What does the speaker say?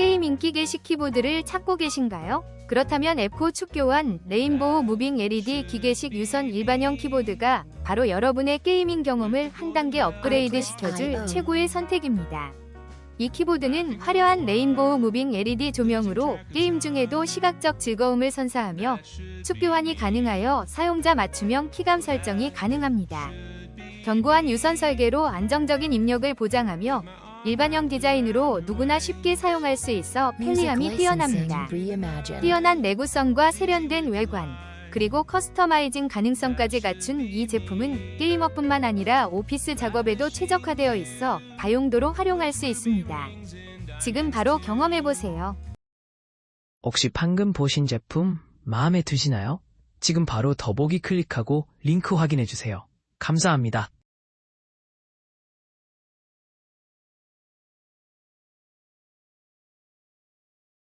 게임 인기 게시 키보드를 찾고 계신가요? 그렇다면 앱코 축교환 레인보우 무빙 LED 기계식 유선 일반형 키보드가 바로 여러분의 게이밍 경험을 한 단계 업그레이드 시켜줄 최고의 선택입니다. 이 키보드는 화려한 레인보우 무빙 LED 조명으로 게임 중에도 시각적 즐거움을 선사하며 축교환이 가능하여 사용자 맞춤형 키감 설정이 가능합니다. 견고한 유선 설계로 안정적인 입력을 보장하며 일반형 디자인으로 누구나 쉽게 사용할 수 있어 편리함이 뛰어납니다. 뛰어난 내구성과 세련된 외관, 그리고 커스터마이징 가능성까지 갖춘 이 제품은 게이머뿐만 아니라 오피스 작업에도 최적화되어 있어 다용도로 활용할 수 있습니다. 지금 바로 경험해보세요. 혹시 방금 보신 제품 마음에 드시나요? 지금 바로 더보기 클릭하고 링크 확인해주세요. 감사합니다.